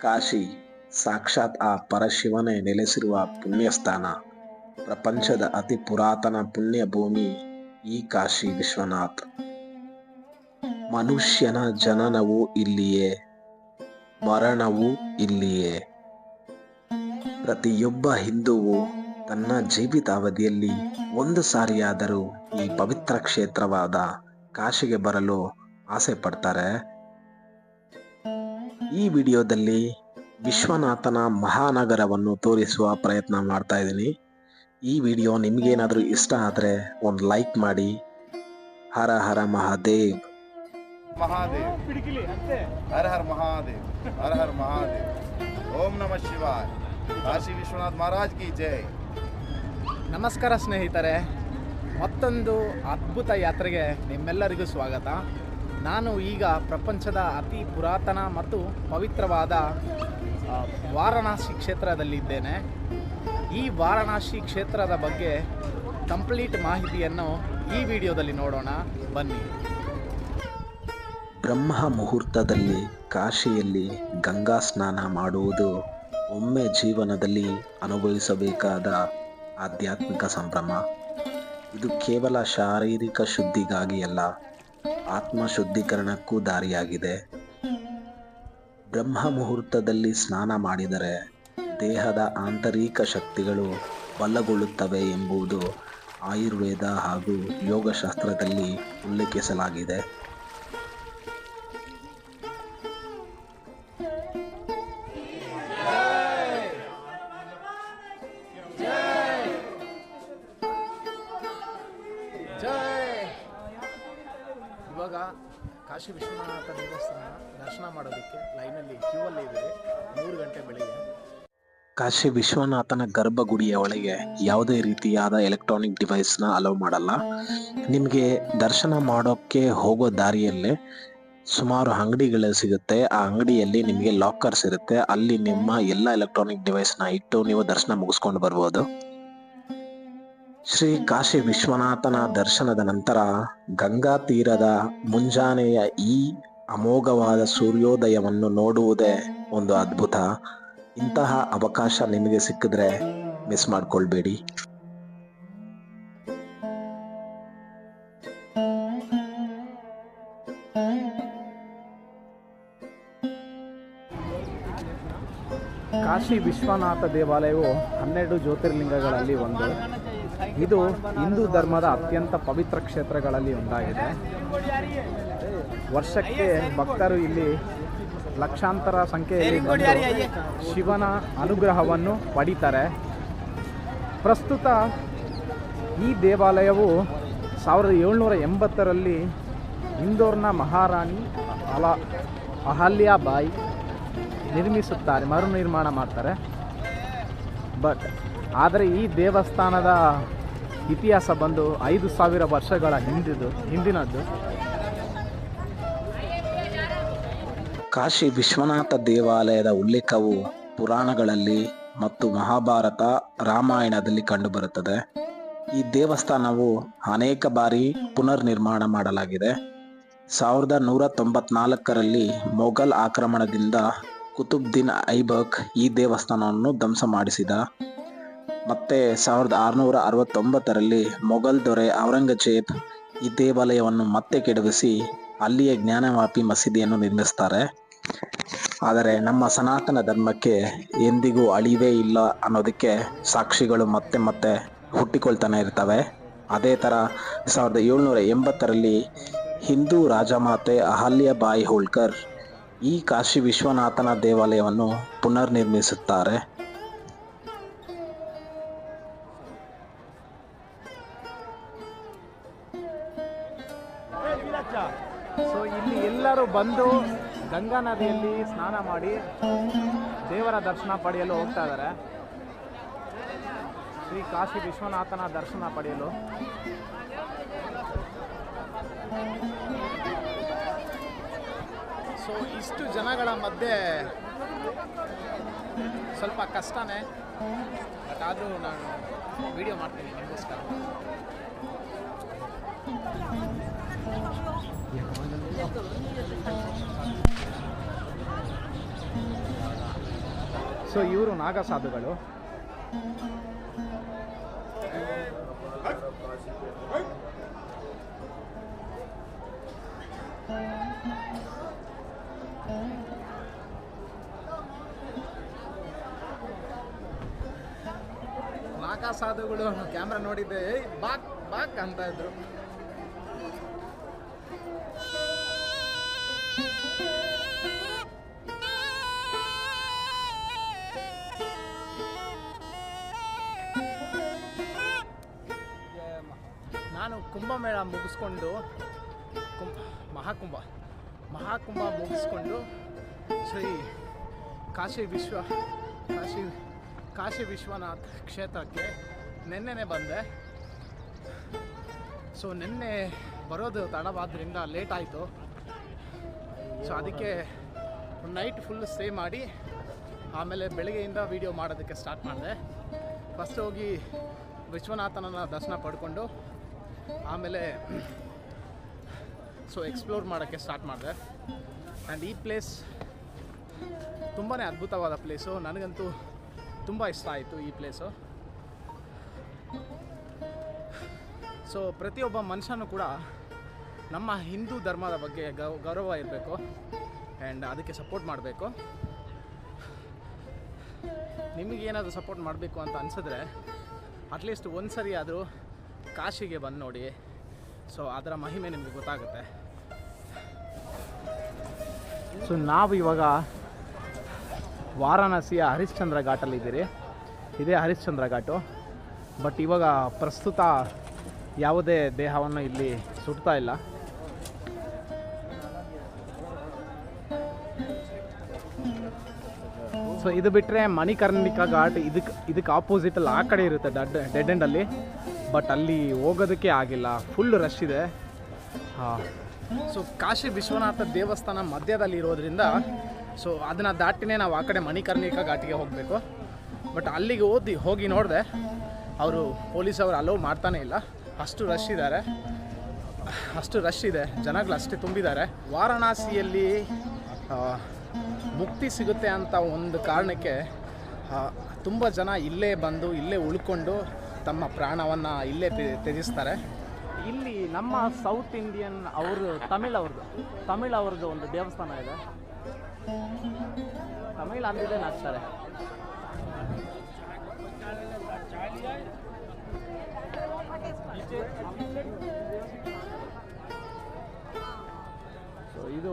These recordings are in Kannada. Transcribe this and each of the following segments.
ಕಾಶಿ ಸಾಕ್ಷಾತ್ ಆ ಪರಶಿವನೇ ನೆಲೆಸಿರುವ ಪುಣ್ಯಸ್ಥಾನ. ಪ್ರಪಂಚದ ಅತಿ ಪುರಾತನ ಪುಣ್ಯ ಭೂಮಿ ಈ ಕಾಶಿ ವಿಶ್ವನಾಥ್. ಮನುಷ್ಯನ ಜನನವು ಇಲ್ಲಿಯೇ, ಮರಣವು ಇಲ್ಲಿಯೇ. ಪ್ರತಿಯೊಬ್ಬ ಹಿಂದೂವು ತನ್ನ ಜೀವಿತಾವಧಿಯಲ್ಲಿ ಒಂದು ಸಾರಿಯಾದರೂ ಈ ಪವಿತ್ರ ಕ್ಷೇತ್ರವಾದ ಕಾಶಿಗೆ ಬರಲು ಆಸೆ ಪಡ್ತಾರೆ. ಈ ವಿಡಿಯೋದಲ್ಲಿ ವಿಶ್ವನಾಥನ ಮಹಾನಗರವನ್ನು ತೋರಿಸುವ ಪ್ರಯತ್ನ ಮಾಡ್ತಾ ಇದ್ದೀನಿ. ಈ ವಿಡಿಯೋ ನಿಮಗೇನಾದರೂ ಇಷ್ಟ ಆದರೆ ಒಂದು ಲೈಕ್ ಮಾಡಿ. ಹರ ಹರ ಮಹಾದೇವ್. ಮಹಾದೇವ್. ಓಂ ನಮಃ ಶಿವಾಯ. ಕಾಶಿ ವಿಶ್ವನಾಥ್ ಮಹಾರಾಜ್ ಕಿ ಜೈ. ನಮಸ್ಕಾರ ಸ್ನೇಹಿತರೆ, ಮತ್ತೊಂದು ಅದ್ಭುತ ಯಾತ್ರೆಗೆ ನಿಮ್ಮೆಲ್ಲರಿಗೂ ಸ್ವಾಗತ. ನಾನು ಈಗ ಪ್ರಪಂಚದ ಅತಿ ಪುರಾತನ ಮತ್ತು ಪವಿತ್ರವಾದ ವಾರಣಾಸಿ ಕ್ಷೇತ್ರದಲ್ಲಿದ್ದೇನೆ. ಈ ವಾರಣಾಸಿ ಕ್ಷೇತ್ರದ ಬಗ್ಗೆ ಕಂಪ್ಲೀಟ್ ಮಾಹಿತಿಯನ್ನು ಈ ವಿಡಿಯೋದಲ್ಲಿ ನೋಡೋಣ. ಬನ್ನಿ. ಬ್ರಹ್ಮ ಮುಹೂರ್ತದಲ್ಲಿ, ಕಾಶಿಯಲ್ಲಿ ಗಂಗಾ ಸ್ನಾನ ಮಾಡುವುದು ಒಮ್ಮೆ ಜೀವನದಲ್ಲಿ ಅನುಭವಿಸಬೇಕಾದ ಆಧ್ಯಾತ್ಮಿಕ ಸಂಭ್ರಮ. ಇದು ಕೇವಲ ಶಾರೀರಿಕ ಶುದ್ಧಿಗಾಗಿ ಅಲ್ಲ ಆತ್ಮ ಶುದ್ಧೀಕರಣಕ್ಕೂ ದಾರಿಯಾಗಿದೆ. ಬ್ರಹ್ಮ ಮುಹೂರ್ತದಲ್ಲಿ ಸ್ನಾನ ಮಾಡಿದರೆ ದೇಹದ ಆಂತರಿಕ ಶಕ್ತಿಗಳು ಬಲಗೊಳ್ಳುತ್ತವೆ ಎಂಬುದು ಆಯುರ್ವೇದ ಹಾಗೂ ಯೋಗಶಾಸ್ತ್ರದಲ್ಲಿ ಉಲ್ಲೇಖಿಸಲಾಗಿದೆ. ಇವಾಗ ಕಾಶಿ ವಿಶ್ವನಾಥ ದೇವಸ್ಥಾನ ದರ್ಶನ ಮಾಡೋದಕ್ಕೆ ಲೈನಲ್ಲಿ ಕ್ಯೂ ಅಲ್ಲಿ ಇದ್ದೀವಿ ಮೂರು ಗಂಟೆ ಬೆಳಿಗ್ಗೆ. ಕಾಶಿ ವಿಶ್ವನಾಥನ ಗರ್ಭಗುಡಿಯ ಒಳಗೆ ಯಾವುದೇ ರೀತಿಯಾದ ಎಲೆಕ್ಟ್ರಾನಿಕ್ ಡಿವೈಸ್ನ ಅಲೋ ಮಾಡಲ್ಲ. ನಿಮಗೆ ದರ್ಶನ ಮಾಡೋಕ್ಕೆ ಹೋಗೋ ದಾರಿಯಲ್ಲೇ ಸುಮಾರು ಅಂಗಡಿಗಳು ಸಿಗುತ್ತೆ. ಆ ಅಂಗಡಿಯಲ್ಲಿ ನಿಮಗೆ ಲಾಕರ್ಸ್ ಇರುತ್ತೆ. ಅಲ್ಲಿ ನಿಮ್ಮ ಎಲ್ಲ ಎಲೆಕ್ಟ್ರಾನಿಕ್ ಡಿವೈಸ್ನ ಇಟ್ಟು ನೀವು ದರ್ಶನ ಮುಗಿಸ್ಕೊಂಡು ಬರ್ಬೋದು. ಶ್ರೀ ಕಾಶಿ ವಿಶ್ವನಾಥನ ದರ್ಶನದ ನಂತರ ಗಂಗಾ ತೀರದ ಮುಂಜಾನೆಯ ಈ ಅಮೋಘವಾದ ಸೂರ್ಯೋದಯವನ್ನು ನೋಡುವುದೇ ಒಂದು ಅದ್ಭುತ. ಇಂತಹ ಅವಕಾಶ ನಿಮಗೆ ಸಿಕ್ಕಿದ್ರೆ ಮಿಸ್ ಮಾಡ್ಕೊಳ್ಬೇಡಿ. ಕಾಶಿ ವಿಶ್ವನಾಥ ದೇವಾಲಯವು ಹನ್ನೆರಡು ಜ್ಯೋತಿರ್ಲಿಂಗಗಳಲ್ಲಿ ಒಂದು. ಇದು ಹಿಂದೂ ಧರ್ಮದ ಅತ್ಯಂತ ಪವಿತ್ರ ಕ್ಷೇತ್ರಗಳಲ್ಲಿ ಒಂದಾಗಿದೆ. ವರ್ಷಕ್ಕೆ ಭಕ್ತರು ಇಲ್ಲಿ ಲಕ್ಷಾಂತರ ಸಂಖ್ಯೆಯಲ್ಲಿ ಶಿವನ ಅನುಗ್ರಹವನ್ನು ಪಡಿತಾರೆ. ಪ್ರಸ್ತುತ ಈ ದೇವಾಲಯವು ಸಾವಿರದ ಏಳ್ನೂರ ಎಂಬತ್ತರಲ್ಲಿ ಇಂದೋರ್ನ ಮಹಾರಾಣಿ ಅಲ ಅಹಲ್ಯಾಬಾಯಿ ನಿರ್ಮಿಸುತ್ತಾರೆ ಮರು ನಿರ್ಮಾಣ ಮಾಡ್ತಾರೆ. ಬಟ್ ಆದರೆ ಈ ದೇವಸ್ಥಾನದ ಇತಿಹಾಸ ಬಂದು ಐದು ಸಾವಿರ ವರ್ಷಗಳ ಹಿಂದಿದು ಹಿಂದಿನದ್ದು. ಕಾಶಿ ವಿಶ್ವನಾಥ ದೇವಾಲಯದ ಉಲ್ಲೇಖವು ಪುರಾಣಗಳಲ್ಲಿ ಮತ್ತು ಮಹಾಭಾರತ ರಾಮಾಯಣದಲ್ಲಿ ಕಂಡುಬರುತ್ತದೆ. ಈ ದೇವಸ್ಥಾನವು ಅನೇಕ ಬಾರಿ ಪುನರ್ ನಿರ್ಮಾಣ ಮಾಡಲಾಗಿದೆ. ಸಾವಿರದ ನೂರ ತೊಂಬತ್ನಾಲ್ಕರಲ್ಲಿ ಮೊಘಲ್ ಆಕ್ರಮಣದಿಂದ ಕುತುಬ್ದೀನ್ ಐಬಕ್ ಈ ದೇವಸ್ಥಾನವನ್ನು ಧ್ವಂಸ ಮಾಡಿಸಿದ. ಮತ್ತೆ ಸಾವಿರದ ಆರುನೂರ ಅರವತ್ತೊಂಬತ್ತರಲ್ಲಿ ಮೊಘಲ್ ದೊರೆ ಔರಂಗಜೇಬ್ ಈ ದೇವಾಲಯವನ್ನು ಮತ್ತೆ ಕೆಡವಿಸಿ ಅಲ್ಲಿಯ ಜ್ಞಾನವಾಪಿ ಮಸೀದಿಯನ್ನು ನಿರ್ಮಿಸ್ತಾರೆ. ಆದರೆ ನಮ್ಮ ಸನಾತನ ಧರ್ಮಕ್ಕೆ ಎಂದಿಗೂ ಅಳಿವೇ ಇಲ್ಲ ಅನ್ನೋದಕ್ಕೆ ಸಾಕ್ಷಿಗಳು ಮತ್ತೆ ಮತ್ತೆ ಹುಟ್ಟಿಕೊಳ್ತಾನೆ ಇರ್ತವೆ. ಅದೇ ಥರ ಸಾವಿರದ ಏಳ್ನೂರ ಎಂಬತ್ತರಲ್ಲಿ ಹಿಂದೂ ರಾಜಮಾತೆ ಅಹಲ್ಯಾಬಾಯಿ ಹೋಳ್ಕರ್ ಈ ಕಾಶಿ ವಿಶ್ವನಾಥನ ದೇವಾಲಯವನ್ನು ಪುನರ್ ಸೊ ಇಲ್ಲಿ ಎಲ್ಲರೂ ಬಂದು ಗಂಗಾ ನದಿಯಲ್ಲಿ ಸ್ನಾನ ಮಾಡಿ ದೇವರ ದರ್ಶನ ಪಡೆಯಲು ಹೋಗ್ತಾ ಇದ್ದಾರೆ. ಶ್ರೀ ಕಾಶಿ ವಿಶ್ವನಾಥನ ದರ್ಶನ ಪಡೆಯಲು. ಸೊ ಇಷ್ಟು ಜನಗಳ ಮಧ್ಯೆ ಸ್ವಲ್ಪ ಕಷ್ಟನೇ. ಬಟ್ ಆದರೂ ನಾನು ವಿಡಿಯೋ ಮಾಡ್ತೀನಿ ನಿಮಗೋಸ್ಕರ. ಸೊ ಇವರು ನಾಗ ಸಾಧುಗಳು ನಾಗ ಸಾಧುಗಳು ಕ್ಯಾಮ್ರಾ ನೋಡಿದ್ದೆ ಬಾಕ್ ಬಾಕ್ ಅಂತ ಇದ್ರು. ನಾನು ಕುಂಭಮೇಳ ಮುಗಿಸ್ಕೊಂಡು ಕುಂಭ ಮಹಾಕುಂಭ ಮಹಾಕುಂಭ ಮುಗಿಸ್ಕೊಂಡು ಶ್ರೀ ಕಾಶಿ ವಿಶ್ವ, ಕಾಶಿ ಕಾಶಿ ವಿಶ್ವನಾಥ್ ಕ್ಷೇತ್ರಕ್ಕೆ ನಿನ್ನೆನೆ ಬಂದೆ. ಸೊ ನಿನ್ನೆ ಬರೋದು ತಡವಾದ್ರಿಂದ ಲೇಟ್ ಆಯಿತು. ಸೊ ಅದಕ್ಕೆ ನೈಟ್ ಫುಲ್ ಸ್ಟೇ ಮಾಡಿ, ಆಮೇಲೆ ಬೆಳಗ್ಗೆಯಿಂದ ವೀಡಿಯೋ ಮಾಡೋದಕ್ಕೆ ಸ್ಟಾರ್ಟ್ ಮಾಡಿದೆ. ಫಸ್ಟ್ ಹೋಗಿ ವಿಶ್ವನಾಥನನ್ನು ದರ್ಶನ ಪಡ್ಕೊಂಡು, ಆಮೇಲೆ ಸೊ ಎಕ್ಸ್ಪ್ಲೋರ್ ಮಾಡೋಕ್ಕೆ ಸ್ಟಾರ್ಟ್ ಮಾಡಿದೆ. ಆ್ಯಂಡ್ ಈ ಪ್ಲೇಸ್ ತುಂಬಾ ಅದ್ಭುತವಾದ ಪ್ಲೇಸು ನನಗಂತೂ ತುಂಬ ಇಷ್ಟ ಆಯಿತು ಈ ಪ್ಲೇಸು ಸೊ ಪ್ರತಿಯೊಬ್ಬ ಮನುಷ್ಯನೂ ಕೂಡ ನಮ್ಮ ಹಿಂದೂ ಧರ್ಮದ ಬಗ್ಗೆ ಗೌರವ ಇರಬೇಕು ಆ್ಯಂಡ್ ಅದಕ್ಕೆ ಸಪೋರ್ಟ್ ಮಾಡಬೇಕು. ನಿಮಗೇನಾದರೂ ಸಪೋರ್ಟ್ ಮಾಡಬೇಕು ಅಂತ ಅನಿಸಿದ್ರೆ ಅಟ್ಲೀಸ್ಟ್ ಒಂದು ಸರಿ ಆದರೂ ಕಾಶಿಗೆ ಬಂದು ನೋಡಿ. ಸೊ ಅದರ ಮಹಿಮೆ ನಿಮಗೆ ಗೊತ್ತಾಗುತ್ತೆ. ಸೊ ನಾವು ಇವಾಗ ವಾರಾಣಸಿಯ ಹರಿಶ್ಚಂದ್ರ ಘಾಟಲ್ಲಿದ್ದೀರಿ ಇದೇ ಹರಿಶ್ಚಂದ್ರ ಘಾಟು. ಬಟ್ ಇವಾಗ ಪ್ರಸ್ತುತ ಯಾವುದೇ ದೇಹವನ್ನು ಇಲ್ಲಿ ಸುಡ್ತಾ ಇಲ್ಲ. ಸೊ ಇದು ಬಿಟ್ಟರೆ ಮಣಿಕರ್ಣಿಕಾ ಘಾಟ್ ಇದಕ್ಕೆ ಇದಕ್ಕೆ ಆಪೋಸಿಟಲ್ಲಿ ಆ ಕಡೆ ಇರುತ್ತೆ ಡೆಡ್ ಡೆಡ್ ಎಂಡಲ್ಲಿ ಬಟ್ ಅಲ್ಲಿ ಹೋಗೋದಕ್ಕೆ ಆಗಿಲ್ಲ. ಫುಲ್ ರಶ್ ಇದೆ. ಹಾಂ. ಸೊ ಕಾಶಿ ವಿಶ್ವನಾಥ ದೇವಸ್ಥಾನ ಮಧ್ಯದಲ್ಲಿ ಇರೋದ್ರಿಂದ ಸೊ ಅದನ್ನು ದಾಟಿನೇ ನಾವು ಆ ಕಡೆ ಮಣಿಕರ್ಣಿಕಾ ಘಾಟಿಗೆ ಹೋಗಬೇಕು. ಬಟ್ ಅಲ್ಲಿಗೆ ಓದಿ, ಹೋಗಿ ನೋಡಿದೆ, ಅವರು ಪೊಲೀಸ್ ಅವರು ಅಲೋ ಮಾಡ್ತಾನೇ ಇಲ್ಲ. ಅಷ್ಟು ರಶ್ ಇದ್ದಾರೆ. ಅಷ್ಟು ರಶ್ ಇದೆ. ಜನಗಳು ಅಷ್ಟೇ ತುಂಬಿದ್ದಾರೆ. ವಾರಣಾಸಿಯಲ್ಲಿ ಮುಕ್ತಿ ಸಿಗುತ್ತೆ ಅಂತ ಒಂದು ಕಾರಣಕ್ಕೆ ತುಂಬ ಜನ ಇಲ್ಲೇ ಬಂದು, ಇಲ್ಲೇ ಉಳ್ಕೊಂಡು ತಮ್ಮ ಪ್ರಾಣವನ್ನು ಇಲ್ಲೇ ತ್ಯ- ತ್ಯಜಿಸ್ತಾರೆ. ಇಲ್ಲಿ ನಮ್ಮ ಸೌತ್ ಇಂಡಿಯನ್ ಅವರು, ತಮಿಳ್ ಅವ್ರದ್ದು ತಮಿಳ್ ಅವ್ರದ್ದು ಒಂದು ದೇವಸ್ಥಾನ ಇದೆ. ತಮಿಳ್ ಅಂದಿದೆ ನಗ್ತಾರೆ. ಸೊ ಇದು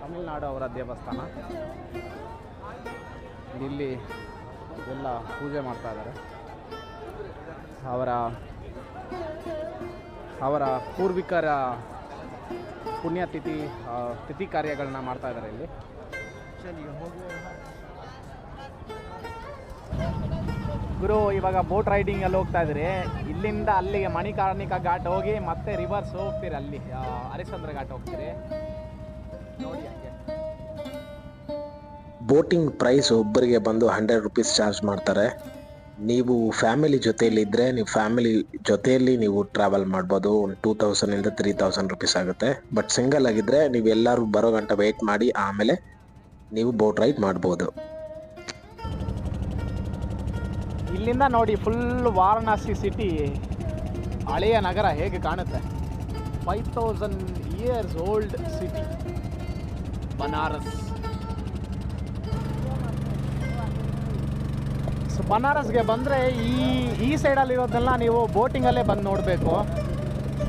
ತಮಿಳುನಾಡು ಅವರ ದೇವಸ್ಥಾನ. ಇಲ್ಲಿ ಎಲ್ಲ ಪೂಜೆ ಮಾಡ್ತಾ ಇದ್ದಾರೆ. ಅವರ ಅವರ ಪೂರ್ವಿಕರ ಪುಣ್ಯತಿಥಿ ತಿಥಿ ಕಾರ್ಯಗಳನ್ನ ಮಾಡ್ತಾ ಇದ್ದಾರೆ ಇಲ್ಲಿ. ಗುರು, ಇವಾಗ ಬೋಟ್ ರೈಡಿಂಗ್ ಅಲ್ಲಿ ಹೋಗ್ತಾ ಇದ್ರಿ. ಇಲ್ಲಿಂದ ಅಲ್ಲಿಗೆ ಮಣಿಕಾರ್ಣಿಕ ಘಾಟ್ ಹೋಗಿ ಮತ್ತೆ ರಿವರ್ಸ್ ಹೋಗ್ತೀರಿ ಅಲ್ಲಿ ಹರಿಶ್ಚಂದ್ರ ಘಾಟ್ ಹೋಗ್ತೀರಿ. ಬೋಟಿಂಗ್ ಪ್ರೈಸ್ ಒಬ್ಬರಿಗೆ ಬಂದು ಹಂಡ್ರೆಡ್ ರುಪೀಸ್ ಚಾರ್ಜ್ ಮಾಡ್ತಾರೆ. ನೀವು ಫ್ಯಾಮಿಲಿ ಜೊತೆಯಲ್ಲಿ ಇದ್ದರೆ ನೀವು ಫ್ಯಾಮಿಲಿ ಜೊತೆಯಲ್ಲಿ ನೀವು ಟ್ರಾವೆಲ್ ಮಾಡ್ಬೋದು. ಒಂದು ಟೂ ತೌಸಂಡಿಂದ ತ್ರೀ ತೌಸಂಡ್ ರುಪೀಸ್ ಆಗುತ್ತೆ. ಬಟ್ ಸಿಂಗಲ್ ಆಗಿದ್ದರೆ ನೀವು ಎಲ್ಲರೂ ಬರೋ ಗಂಟೆ ವೆಯ್ಟ್ ಮಾಡಿ, ಆಮೇಲೆ ನೀವು ಬೋಟ್ ರೈಡ್ ಮಾಡ್ಬೋದು. ಇಲ್ಲಿಂದ ನೋಡಿ ಫುಲ್ ವಾರಣಾಸಿ ಸಿಟಿ ಹಳೆಯ ನಗರ ಹೇಗೆ ಕಾಣುತ್ತೆ? Five thousand years old city Banaras so ಬನಾರಸ್ಗೆ ಬಂದರೆ ಈ ಈ ಸೈಡಲ್ಲಿರೋದೆಲ್ಲ ನೀವು ಬೋಟಿಂಗಲ್ಲೇ ಬಂದು ನೋಡಬೇಕು.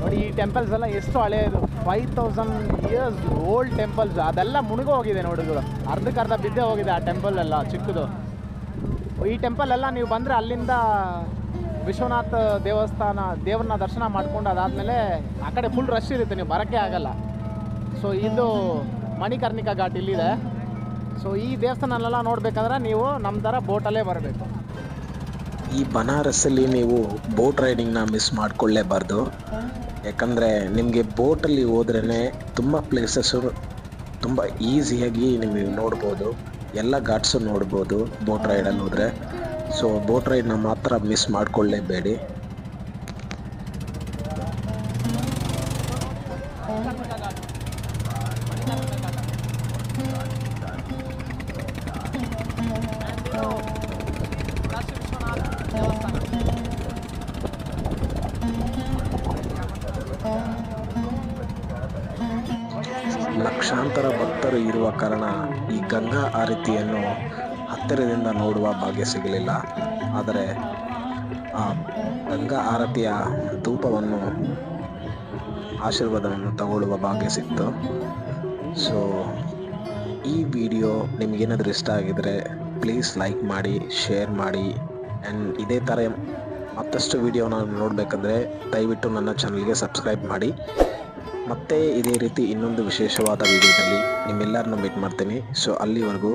ನೋಡಿ, ಈ ಟೆಂಪಲ್ಸ್ ಎಲ್ಲ ಎಷ್ಟು ಹಳೆಯದು. Five thousand years old temples ಅದೆಲ್ಲ ಮುಳುಗೋ ಹೋಗಿದೆ ನೋಡಿದ್ರು ಅರ್ಧಕ್ಕರ್ಧ ಬಿದ್ದೇ ಹೋಗಿದೆ ಆ ಟೆಂಪಲ್ ಎಲ್ಲ ಚಿಕ್ಕದು. ಈ ಟೆಂಪಲ್ ಎಲ್ಲ ನೀವು ಬಂದರೆ ಅಲ್ಲಿಂದ ವಿಶ್ವನಾಥ ದೇವಸ್ಥಾನ, ದೇವ್ರನ್ನ ದರ್ಶನ ಮಾಡ್ಕೊಂಡು ಅದಾದಮೇಲೆ ಆ ಕಡೆ ಫುಲ್ ರಶ್ ಇರುತ್ತೆ, ನೀವು ಬರೋಕ್ಕೆ ಆಗಲ್ಲ. ಸೊ ಇದು ಮಣಿಕರ್ಣಿಕಾ ಘಾಟ್ ಇಲ್ಲಿದೆ. ಸೊ ಈ ದೇವಸ್ಥಾನನೆಲ್ಲ ನೋಡಬೇಕಂದ್ರೆ ನೀವು ನಮ್ಮ ಥರ ಬೋಟಲ್ಲೇ ಬರಬೇಕು. ಈ ಬನಾರಸ್ಸಲ್ಲಿ ನೀವು ಬೋಟ್ ರೈಡಿಂಗ್ನ ಮಿಸ್ ಮಾಡ್ಕೊಳ್ಳೇಬಾರ್ದು. ಯಾಕಂದರೆ ನಿಮಗೆ ಬೋಟಲ್ಲಿ ಹೋದ್ರೇ ತುಂಬ ಪ್ಲೇಸಸ್ಸು ತುಂಬ ಈಸಿಯಾಗಿ ನೀವು ನೋಡ್ಬೋದು. ಎಲ್ಲ ಘಾಟ್ಸು ನೋಡ್ಬೋದು ಬೋಟ್ ರೈಡಲ್ಲಿ ಹೋದರೆ. ಸೊ ಬೋಟ್ ರೈಡ್ನ ಮಾತ್ರ ಮಿಸ್ ಮಾಡಿಕೊಳ್ಳೇಬೇಡಿ ಲಕ್ಷಾಂತರ ಭಕ್ತರು ಇರುವ ಕಾರಣ ಈ ಗಂಗಾ ಆರತಿಯನ್ನು ಹತ್ತಿರದಿಂದ ನೋಡುವ ಭಾಗ್ಯ ಸಿಗಲಿಲ್ಲ. ಆದರೆ ಆ ಗಂಗಾ ಆರತಿಯ ಧೂಪವನ್ನು, ಆಶೀರ್ವಾದವನ್ನು ತಗೊಳ್ಳುವ ಭಾಗ್ಯ ಸಿಕ್ತು. ಸೊ ಈ ವಿಡಿಯೋ ನಿಮಗೇನಾದರೂ ಇಷ್ಟ ಆಗಿದರೆ ಪ್ಲೀಸ್ ಲೈಕ್ ಮಾಡಿ ಶೇರ್ ಮಾಡಿ. ಆ್ಯಂಡ್ ಇದೇ ಥರ ಮತ್ತಷ್ಟು ವೀಡಿಯೋನ ನೋಡಬೇಕಂದ್ರೆ ದಯವಿಟ್ಟು ನನ್ನ ಚಾನಲ್ಗೆ ಸಬ್ಸ್ಕ್ರೈಬ್ ಮಾಡಿ. ಮತ್ತೆ ಇದೇ ರೀತಿ ಇನ್ನೊಂದು ವಿಶೇಷವಾದ ವಿಡಿಯೋದಲ್ಲಿ ನಿಮ್ಮೆಲ್ಲರನ್ನು ಮೀಟ್ ಮಾಡ್ತೀನಿ. ಸೊ ಅಲ್ಲಿವರೆಗೂ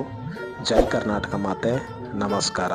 ಜೈ ಕರ್ನಾಟಕ ಮಾತೆ. ನಮಸ್ಕಾರ.